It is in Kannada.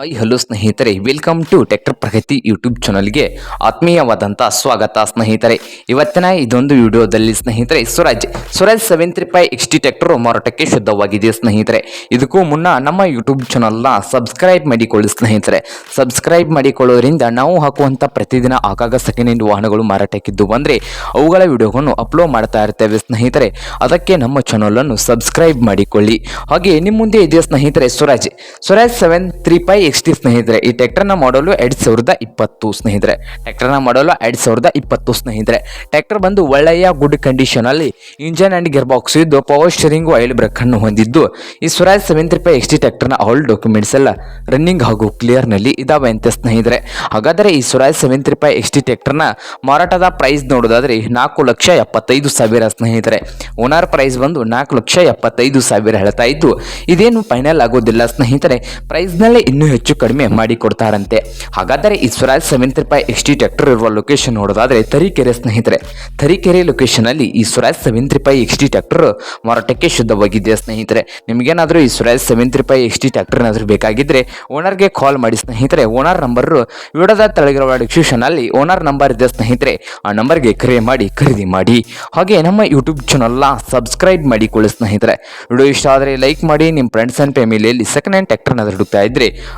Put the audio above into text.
ಹಾಯ್ ಹಲೋ ಸ್ನೇಹಿತರೆ welcome to tractor Pragati YouTube ಚಾನಲ್ಗೆ ಆತ್ಮೀಯವಾದಂಥ ಸ್ವಾಗತ ಸ್ನೇಹಿತರೆ. ಇವತ್ತಿನ ಇದೊಂದು ವಿಡಿಯೋದಲ್ಲಿ ಸ್ನೇಹಿತರೆ, Swaraj Swaraj seven three five X T tractor ಮಾರಾಟಕ್ಕೆ ಶುದ್ಧವಾಗಿದೆ ಸ್ನೇಹಿತರೆ. ಇದಕ್ಕೂ ಮುನ್ನ ನಮ್ಮ ಯೂಟ್ಯೂಬ್ ಚಾನಲ್ನ ಸಬ್ಸ್ಕ್ರೈಬ್ ಮಾಡಿಕೊಳ್ಳಿ ಸ್ನೇಹಿತರೆ. ಸಬ್ಸ್ಕ್ರೈಬ್ ಮಾಡಿಕೊಳ್ಳೋದ್ರಿಂದ ನಾವು ಹಾಕುವಂಥ ಪ್ರತಿದಿನ ಆಗಾಗ ಸೆಕೆಂಡ್ ಹ್ಯಾಂಡ್ ವಾಹನಗಳು ಮಾರಾಟಕ್ಕಿದ್ದು ಬಂದರೆ ಅವುಗಳ ವಿಡಿಯೋವನ್ನು ಅಪ್ಲೋಡ್ ಮಾಡ್ತಾ ಇರ್ತೇವೆ ಸ್ನೇಹಿತರೆ. ಅದಕ್ಕೆ ನಮ್ಮ ಚಾನಲನ್ನು ಸಬ್ಸ್ಕ್ರೈಬ್ ಮಾಡಿಕೊಳ್ಳಿ. ಹಾಗೆ ನಿಮ್ಮ ಮುಂದೆ ಇದೆ ಸ್ನೇಹಿತರೆ, Swaraj. Swaraj seven three five X T ಸ್ನೇಹಿತರೆ, ಈ ಟ್ಯಾಕ್ಟರ್ನ ಮಾಡಲು ಎರಡು ಸಾವಿರದ ಇಪ್ಪತ್ತು ಸ್ನೇಹಿತರೆ. ಟ್ಯಾಕ್ಟರ್ನ ಮಾಡಲು ಎರಡು ಸಾವಿರದ ಇಪ್ಪತ್ತು ಸ್ನೇಹಿತರೆ. ಟ್ಯಾಕ್ಟರ್ ಬಂದು ಒಳ್ಳೆಯ ಗುಡ್ ಕಂಡೀಷನಲ್ಲಿ ಇಂಜನ್ ಆ್ಯಂಡ್ ಗೇರ್ ಬಾಕ್ಸ್ ಇದ್ದು ಪವರ್ ಸ್ಟೀರಿಂಗ್ ಆಯಿಲ್ ಬ್ರೇಕ್ ಅನ್ನು ಹೊಂದಿದ್ದು. ಈ Swaraj seven three five XT ಟ್ರ್ಯಾಕ್ಟರ್ನ ಆಲ್ ಡಾಕ್ಯುಮೆಂಟ್ಸ್ ಎಲ್ಲ ರನ್ನಿಂಗ್ ಹಾಗೂ ಕ್ಲಿಯರ್ನಲ್ಲಿ ಇದಾವೆ ಅಂತ ಸ್ನೇಹಿತರೆ. ಹಾಗಾದರೆ ಈ Swaraj seven three five XT ಟ್ರ್ಯಾಕ್ಟರ್ನ ಮಾರಾಟದ ಪ್ರೈಸ್ ನೋಡೋದಾದ್ರೆ ನಾಲ್ಕು ಲಕ್ಷ ಎಪ್ಪತ್ತೈದು ಸಾವಿರ ಸ್ನೇಹಿತರೆ. ಓನರ್ ಪ್ರೈಸ್ ಬಂದು ನಾಲ್ಕು ಲಕ್ಷ ಎಪ್ಪತ್ತೈದು ಸಾವಿರ ಹೇಳ್ತಾ ಇದ್ದು, ಇದೇನು ಫೈನಲ್ ಆಗೋದಿಲ್ಲ ಸ್ನೇಹಿತರೆ. ಪ್ರೈಸ್ನಲ್ಲೇ ಇನ್ನೂ ಹೆಚ್ಚು ಕಡಿಮೆ ಮಾಡಿಕೊಡ್ತಾರಂತೆ ಹಾಗಾದರೆ Swaraj seven three X T tractor ಇರುವ ಲೊಕೇಶನ್ ನೋಡೋದಾದರೆ ತರೀಕೆರೆ ಸ್ನೇಹಿತರೆ. Tarikere ಲೊಕೇಶನಲ್ಲಿ Swaraj seven three X T tractor ಮಾರಾಟಕ್ಕೆ ಶುದ್ಧವಾಗಿದೆ ಸ್ನೇಹಿತರೆ. ನಿಮಗೇನಾದರೂ Swaraj seven three five X T tractor ಏನಾದರೂ ಬೇಕಾಗಿದ್ದರೆ ಓನರ್ಗೆ ಕಾಲ್ ಮಾಡಿ ಸ್ನೇಹಿತರೆ. ಓನರ್ ನಂಬರ್ ವಿಡದ ತೆಳಗಿರುವ ಡಿಸ್ಕ್ರಿಪ್ಷನಲ್ಲಿ ಓನರ್ ನಂಬರ್ ಇದೆ ಸ್ನೇಹಿತರೆ. ಆ ನಂಬರ್ಗೆ ಕರೆ ಮಾಡಿ, ಖರೀದಿ ಮಾಡಿ. ಹಾಗೆ ನಮ್ಮ ಯೂಟ್ಯೂಬ್ ಚಾನಲ್ನ ಸಬ್ಸ್ಕ್ರೈಬ್ ಮಾಡಿಕೊಳ್ಳಿ ಸ್ನೇಹಿತರೆ. ವಿಡಿಯೋ ಇಷ್ಟ ಆದರೆ ಲೈಕ್ ಮಾಡಿ ನಿಮ್ಮ ಫ್ರೆಂಡ್ಸ್ ಆ್ಯಂಡ್ ಫ್ಯಾಮಿಲಿಯಲ್ಲಿ ಸೆಕೆಂಡ್ ಹ್ಯಾಂಡ್ ಟ್ರ್ಯಾಕ್ಟರ್ನ ಹುಡುಕ್ತಾ ಇದ್ದರೆ